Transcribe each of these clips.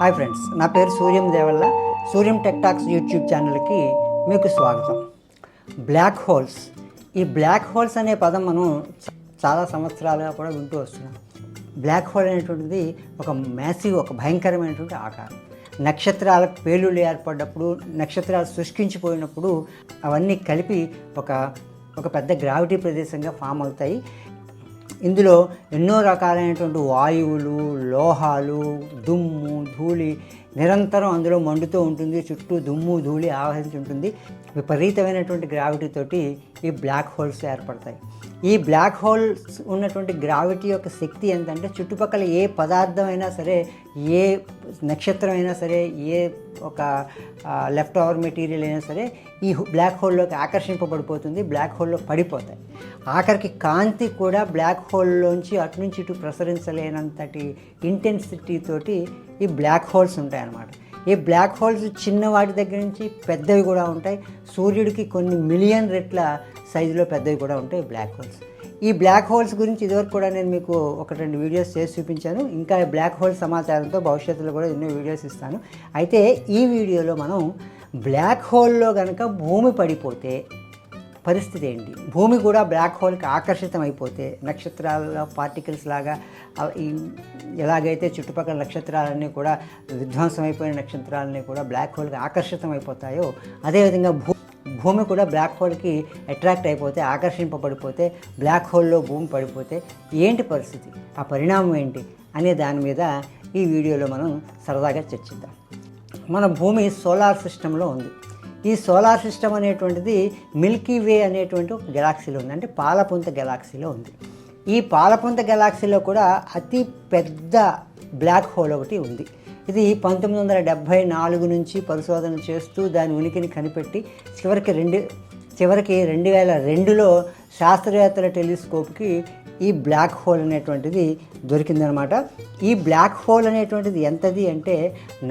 Hi friends నా పేరు Suryam Devalla Suryam Tech Talks YouTube ఛానల్కి మీకు స్వాగతం. బ్లాక్ హోల్స్ ఈ బ్లాక్ హోల్స్ అనే పదం మనం చాలా సంవత్సరాలుగా కూడా వింటూ వస్తున్నాం. బ్లాక్ హోల్ అనేటువంటిది ఒక మ్యాసివ్ ఒక భయంకరమైనటువంటి ఆకారం. నక్షత్రాలకు పేలుళ్ళు ఏర్పడ్డప్పుడు నక్షత్రాలు శుష్కించిపోయినప్పుడు అవన్నీ కలిపి ఒక ఒక పెద్ద గ్రావిటీ ప్రదేశంగా ఫామ్ అవుతాయి. ఇందులో ఎన్నో రకాలైనటువంటి వాయువులు లోహాలు దుమ్ము ధూళి నిరంతరం అందులో మండుతూ ఉంటుంది చుట్టూ దుమ్ము ధూళి ఆవహించి ఉంటుంది విపరీతమైనటువంటి గ్రావిటీ తోటి ఈ బ్లాక్ హోల్స్ ఏర్పడతాయి. ఈ బ్లాక్ హోల్స్ ఉన్నటువంటి గ్రావిటీ యొక్క శక్తి ఏంటంటే చుట్టుపక్కల ఏ పదార్థం అయినా సరే ఏ నక్షత్రం అయినా సరే ఏ ఒక లెఫ్ట్ ఓవర్ మెటీరియల్ అయినా సరే ఈ బ్లాక్ హోల్లోకి ఆకర్షింపబడిపోతుంది బ్లాక్ హోల్లో పడిపోతాయి. ఆఖరికి కాంతి కూడా బ్లాక్ హోల్లోంచి అటు నుంచి ఇటు ప్రసరించలేనంతటి ఇంటెన్సిటీ తోటి ఈ బ్లాక్ హోల్స్ ఉంటాయి అన్నమాట ఈ బ్లాక్ హోల్స్ చిన్న వాటి దగ్గర నుంచి పెద్దవి కూడా ఉంటాయి. సూర్యుడికి కొన్ని మిలియన్ రెట్ల సైజులో పెద్దవి కూడా ఉంటాయి బ్లాక్ హోల్స్ ఈ బ్లాక్ హోల్స్ గురించి ఇదివరకు కూడా నేను మీకు ఒక రెండు వీడియోస్ చేసి చూపించాను. ఇంకా బ్లాక్ హోల్ సమాచారంతో భవిష్యత్తులో కూడా ఎన్నో వీడియోస్ ఇస్తాను. అయితే ఈ వీడియోలో మనం బ్లాక్ హోల్లో కనుక భూమి పడిపోతే పరిస్థితి ఏంటి? భూమి కూడా బ్లాక్ హోల్కి ఆకర్షితం అయిపోతే నక్షత్రాల పార్టికల్స్ లాగా ఎలాగైతే చుట్టుపక్కల నక్షత్రాలన్నీ కూడా విధ్వంసం అయిపోయిన నక్షత్రాలన్నీ కూడా బ్లాక్ హోల్కి ఆకర్షితం అయిపోతాయో అదేవిధంగా భూ భూమి కూడా బ్లాక్ హోల్కి అట్రాక్ట్ అయిపోతే ఆకర్షింపబడిపోతే బ్లాక్ హోల్లో భూమి పడిపోతే ఏంటి పరిస్థితి? ఆ పరిణామం ఏంటి? అనే దాని మీద ఈ వీడియోలో మనం సరదాగా చర్చిద్దాం. మన భూమి సోలార్ సిస్టంలో ఉంది. ఈ సోలార్ సిస్టమ్ అనేటువంటిది మిల్కీ వే అనేటువంటి ఒక గెలాక్సీలో ఉంది. అంటే పాలపుంత గెలాక్సీలో ఉంది. ఈ పాలపుంత గెలాక్సీలో కూడా అతి పెద్ద బ్లాక్ హోల్ ఒకటి ఉంది. ఇది పంతొమ్మిది వందల డెబ్భై నాలుగు నుంచి పరిశోధన చేస్తూ దాని ఉనికిని కనిపెట్టి చివరికి రెండు చివరికి రెండు వేల రెండులో శాస్త్రవేత్తల టెలిస్కోప్కి ఈ బ్లాక్ హోల్ అనేటువంటిది దొరికిందనమాట. ఈ బ్లాక్ హోల్ అనేటువంటిది ఎంతది అంటే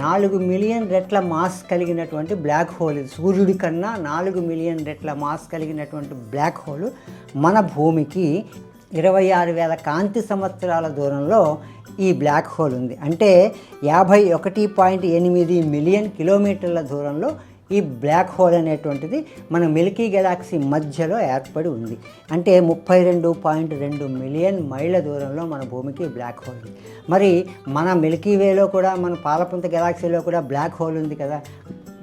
నాలుగు మిలియన్ రెట్ల మాస్ కలిగినటువంటి బ్లాక్ హోల్. ఇది సూర్యుడి కన్నా నాలుగు మిలియన్ రెట్ల మాస్ కలిగినటువంటి బ్లాక్ హోల్ మన భూమికి ఇరవై ఆరు వేల కాంతి సంవత్సరాల దూరంలో ఈ బ్లాక్ హోల్ ఉంది. అంటే యాభై ఒకటి పాయింట్ ఎనిమిది మిలియన్ కిలోమీటర్ల దూరంలో ఈ బ్లాక్ హోల్ అనేటువంటిది మన మిల్కీ గెలాక్సీ మధ్యలో ఏర్పడి ఉంది. అంటే ముప్పై రెండు పాయింట్ రెండు మిలియన్ మైళ్ళ దూరంలో మన భూమికి బ్లాక్ హోల్ ఉంది. మరి మన మిల్కీ వేలో కూడా మన పాలపుంత గెలాక్సీలో కూడా బ్లాక్ హోల్ ఉంది కదా.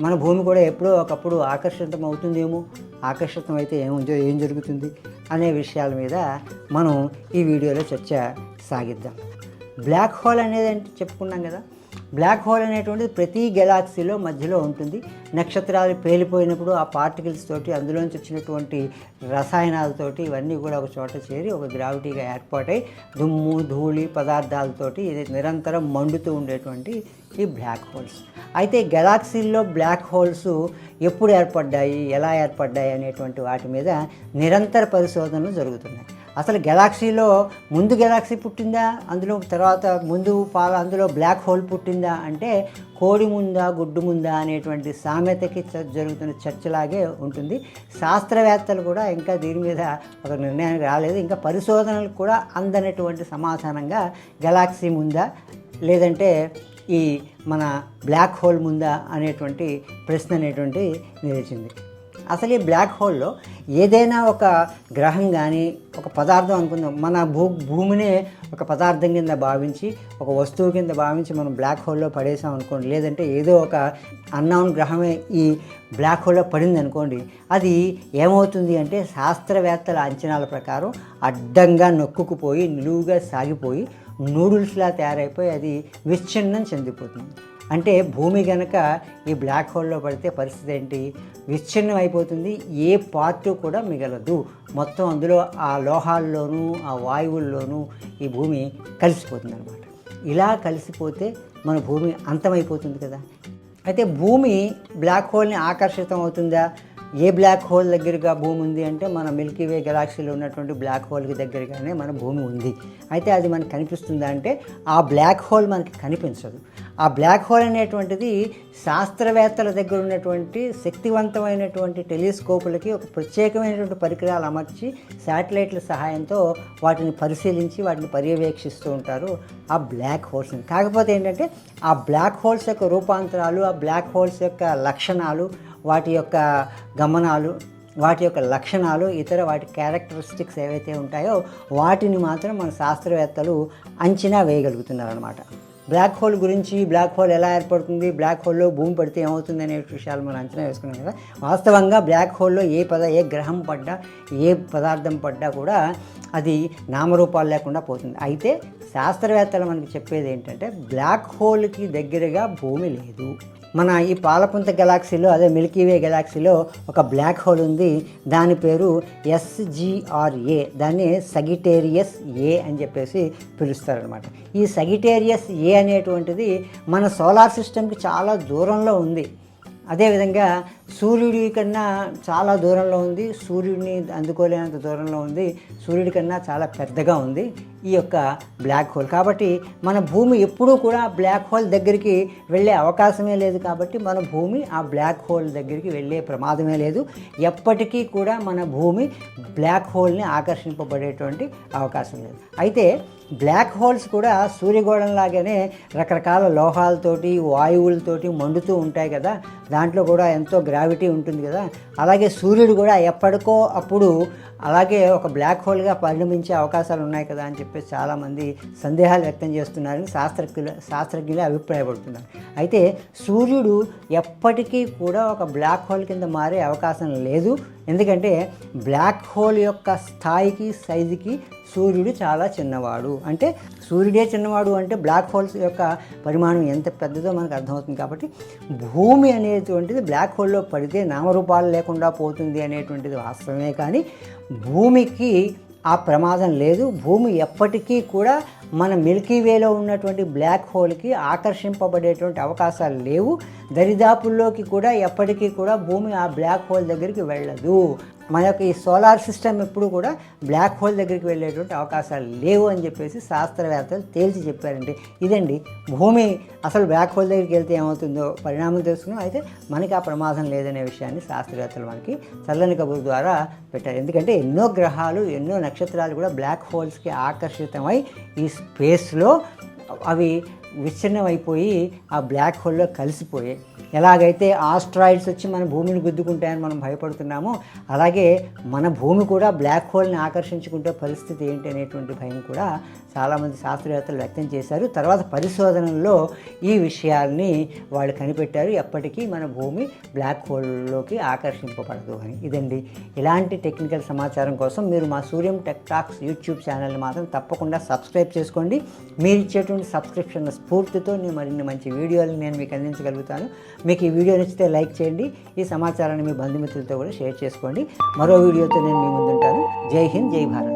మన భూమి కూడా ఎప్పుడో ఒకప్పుడు ఆకర్షితం అవుతుందేమో? ఆకర్షితం అయితే ఏముందో ఏం జరుగుతుంది? అనే విషయాల మీద మనం ఈ వీడియోలో చర్చ సాగిద్దాం. బ్లాక్ హోల్ అనేది అంటే చెప్పుకున్నాం కదా. బ్లాక్ హోల్ అనేటువంటిది ప్రతి గెలాక్సీలో మధ్యలో ఉంటుంది. నక్షత్రాలు పేలిపోయినప్పుడు ఆ పార్టికల్స్ తోటి అందులోంచి వచ్చినటువంటి రసాయనాలతోటి ఇవన్నీ కూడా ఒక చోట చేరి ఒక గ్రావిటీగా ఏర్పాటై దుమ్ము ధూళి పదార్థాలతోటి ఇది నిరంతరం మండుతూ ఉండేటువంటి ఈ బ్లాక్ హోల్స్. అయితే గెలాక్సీల్లో బ్లాక్ హోల్స్ ఎప్పుడు ఏర్పడ్డాయి ఎలా ఏర్పడ్డాయి అనేటువంటి వాటి మీద నిరంతర పరిశోధనలు జరుగుతున్నాయి. అసలు గెలాక్సీలో ముందు గెలాక్సీ పుట్టిందా? అందులో తర్వాత ముందు పాల అందులో బ్లాక్ హోల్ పుట్టిందా? అంటే కోడి ముందా గుడ్డు ముందా అనేటువంటి సామెతకి జరుగుతున్న చర్చలాగే ఉంటుంది. శాస్త్రవేత్తలు కూడా ఇంకా దీని మీద ఒక నిర్ణయానికి రాలేదు. ఇంకా పరిశోధనలు కూడా అందనటువంటి సమాధానంగా గెలాక్సీ ముందా లేదంటే ఈ మన బ్లాక్ హోల్ ముందా అనేటువంటి ప్రశ్న అనేటువంటి నిలిచింది. అసలు ఈ బ్లాక్ హోల్లో ఏదైనా ఒక గ్రహం కానీ ఒక పదార్థం అనుకుందాం మన భూ భూమినే ఒక పదార్థం కింద భావించి ఒక వస్తువు కింద భావించి మనం బ్లాక్ హోల్లో పడేసాం అనుకోండి లేదంటే ఏదో ఒక అన్నౌన్ గ్రహమే ఈ బ్లాక్ హోల్లో పడింది అనుకోండి అది ఏమవుతుంది అంటే శాస్త్రవేత్తల అంచనాల ప్రకారం అడ్డంగా నొక్కుకుపోయి నిలువుగా సాగిపోయి నూడిల్స్లా తయారైపోయి అది విచ్ఛిన్నం చెందిపోతుంది. అంటే భూమి కనుక ఈ బ్లాక్ హోల్లో పడితే పరిస్థితి ఏంటి? విచ్ఛిన్నం అయిపోతుంది. ఏ పార్ట్ కూడా మిగలదు. మొత్తం అందులో ఆ లోహాల్లోనూ ఆ వాయువుల్లోనూ ఈ భూమి కలిసిపోతుంది అనమాట ఇలా కలిసిపోతే మన భూమి అంతమైపోతుంది కదా. అయితే భూమి బ్లాక్ హోల్ని ఆకర్షితం అవుతుందా? ఏ బ్లాక్ హోల్ దగ్గరగా భూమి ఉంది అంటే మన మిల్కీ వే గెలాక్సీలో ఉన్నటువంటి బ్లాక్ హోల్కి దగ్గరగానే మన భూమి ఉంది. అయితే అది మనకు కనిపిస్తుందా అంటే ఆ బ్లాక్ హోల్ మనకి కనిపించదు. ఆ బ్లాక్ హోల్ అనేటువంటిది శాస్త్రవేత్తల దగ్గర ఉన్నటువంటి శక్తివంతమైనటువంటి టెలిస్కోపులకి ఒక ప్రత్యేకమైనటువంటి పరికరాలు అమర్చి శాటిలైట్ల సహాయంతో వాటిని పరిశీలించి వాటిని పర్యవేక్షిస్తూ ఉంటారు ఆ బ్లాక్ హోల్స్ని కాకపోతే ఏంటంటే ఆ బ్లాక్ హోల్స్ యొక్క రూపాంతరాలు ఆ బ్లాక్ హోల్స్ యొక్క లక్షణాలు వాటి యొక్క గమనాలు వాటి యొక్క లక్షణాలు ఇతర వాటి క్యారెక్టరిస్టిక్స్ ఏవైతే ఉంటాయో వాటిని మాత్రం మన శాస్త్రవేత్తలు అంచనా వేయగలుగుతున్నారనమాట బ్లాక్ హోల్ గురించి బ్లాక్ హోల్ ఎలా ఏర్పడుతుంది బ్లాక్ హోల్లో భూమి పడితే ఏమవుతుంది అనే విషయాలు మనం అంచనా వేసుకున్నాం కదా. వాస్తవంగా బ్లాక్ హోల్లో ఏ పద ఏ గ్రహం పడ్డా ఏ పదార్థం పడ్డా కూడా అది నామరూపాలు లేకుండా పోతుంది. అయితే శాస్త్రవేత్తలు మనకి చెప్పేది ఏంటంటే బ్లాక్ హోల్కి దగ్గరగా భూమి లేదు. మన ఈ పాలపుంత గెలాక్సీలో అదే మిల్కీవే గెలాక్సీలో ఒక బ్లాక్ హోల్ ఉంది. దాని పేరు ఎస్జిఆర్ఏ. దాన్ని సగిటేరియస్ ఏ అని చెప్పేసి పిలుస్తారనమాట ఈ సగిటేరియస్ ఏ అనేటువంటిది మన సోలార్ సిస్టమ్కి చాలా దూరంలో ఉంది. అదేవిధంగా సూర్యుడి కన్నా చాలా దూరంలో ఉంది. సూర్యుడిని అందుకోలేనంత దూరంలో ఉంది. సూర్యుడి కన్నా చాలా పెద్దగా ఉంది ఈ యొక్క బ్లాక్ హోల్ కాబట్టి మన భూమి ఎప్పుడూ కూడా బ్లాక్ హోల్ దగ్గరికి వెళ్ళే అవకాశమే లేదు కాబట్టి మన భూమి ఆ బ్లాక్ హోల్ దగ్గరికి వెళ్ళే ప్రమాదమే లేదు. ఎప్పటికీ కూడా మన భూమి బ్లాక్ హోల్ని ఆకర్షింపబడేటువంటి అవకాశం లేదు. అయితే బ్లాక్ హోల్స్ కూడా సూర్యగోళంలాగానే రకరకాల లోహాలతోటి వాయువులతోటి మండుతూ ఉంటాయి కదా. దాంట్లో కూడా ఎంతో గ్రావిటీ ఉంటుంది కదా. అలాగే సూర్యుడు కూడా ఎప్పటికో అప్పుడు అలాగే ఒక బ్లాక్ హోల్గా పరిణమించే అవకాశాలు ఉన్నాయి కదా అని చెప్పేసి చాలామంది సందేహాలు వ్యక్తం చేస్తున్నారని శాస్త్రజ్ఞులు శాస్త్రజ్ఞులు అభిప్రాయపడుతున్నారు. అయితే సూర్యుడు ఎప్పటికీ కూడా ఒక బ్లాక్ హోల్ కింద మారే అవకాశం లేదు. ఎందుకంటే బ్లాక్ హోల్ యొక్క స్థాయికి సైజుకి సూర్యుడు చాలా చిన్నవాడు. అంటే సూర్యుడే చిన్నవాడు అంటే బ్లాక్ హోల్స్ యొక్క పరిమాణం ఎంత పెద్దదో మనకు అర్థమవుతుంది కాబట్టి భూమి అనేటువంటిది బ్లాక్ హోల్లో పడితే నామరూపాలు లేకుండా పోతుంది అనేటువంటిది వాస్తవమే కానీ భూమికి ఆ ప్రమాదం లేదు. భూమి ఎప్పటికీ కూడా మన మిల్కీ వేలో ఉన్నటువంటి బ్లాక్ హోల్కి ఆకర్షింపబడేటువంటి అవకాశాలు లేవు. దరిదాపుల్లోకి కూడా ఎప్పటికీ కూడా భూమి ఆ బ్లాక్ హోల్ దగ్గరికి వెళ్ళదు. మన యొక్క ఈ సోలార్ సిస్టమ్ ఎప్పుడు కూడా బ్లాక్ హోల్ దగ్గరికి వెళ్ళేటువంటి అవకాశాలు లేవు అని చెప్పేసి శాస్త్రవేత్తలు తేల్చి చెప్పారండి. ఇదండి భూమి అసలు బ్లాక్ హోల్ దగ్గరికి వెళ్తే ఏమవుతుందో పరిణామం తెలుసుకున్నాం. అయితే మనకి ఆ ప్రమాదం లేదనే విషయాన్ని శాస్త్రవేత్తలు మనకి చల్లని కబురు ద్వారా పెట్టారు. ఎందుకంటే ఎన్నో గ్రహాలు ఎన్నో నక్షత్రాలు కూడా బ్లాక్ హోల్స్కి ఆకర్షితమై ఈ స్పేస్లో అవి విచ్ఛిన్నమైపోయి ఆ బ్లాక్ హోల్లో కలిసిపోయాయి ఎలాగైతే ఆస్ట్రాయిడ్స్ వచ్చి మన భూమిని గుద్దుకుంటాయని మనం భయపడుతున్నామో అలాగే మన భూమి కూడా బ్లాక్ హోల్ని ఆకర్షించుకుంటే పరిస్థితి ఏంటి అనేటువంటి భయం కూడా చాలామంది శాస్త్రవేత్తలు వ్యక్తం చేశారు. తర్వాత పరిశోధనల్లో ఈ విషయాల్ని వాళ్ళు కనిపెట్టారు. ఎప్పటికీ మన భూమి బ్లాక్ హోల్లోకి ఆకర్షింపబడదు అని. ఇదండి ఇలాంటి టెక్నికల్ సమాచారం కోసం మీరు మా సూర్యం టెక్ టాక్స్ యూట్యూబ్ ఛానల్ని మాత్రం తప్పకుండా సబ్స్క్రైబ్ చేసుకోండి. మీరు ఇచ్చేటువంటి సబ్స్క్రిప్షన్ స్ఫూర్తితో నేను మరిన్ని మంచి వీడియోలు నేను మీకు అందించగలుగుతాను. మీకు ఈ వీడియో నచ్చితే లైక్ చేయండి. ఈ సమాచారాన్ని మీ బంధుమిత్రులతో కూడా షేర్ చేసుకోండి. మరో వీడియోతో నేను మీ ముందుంటాను. జై హింద్ జై భారత్.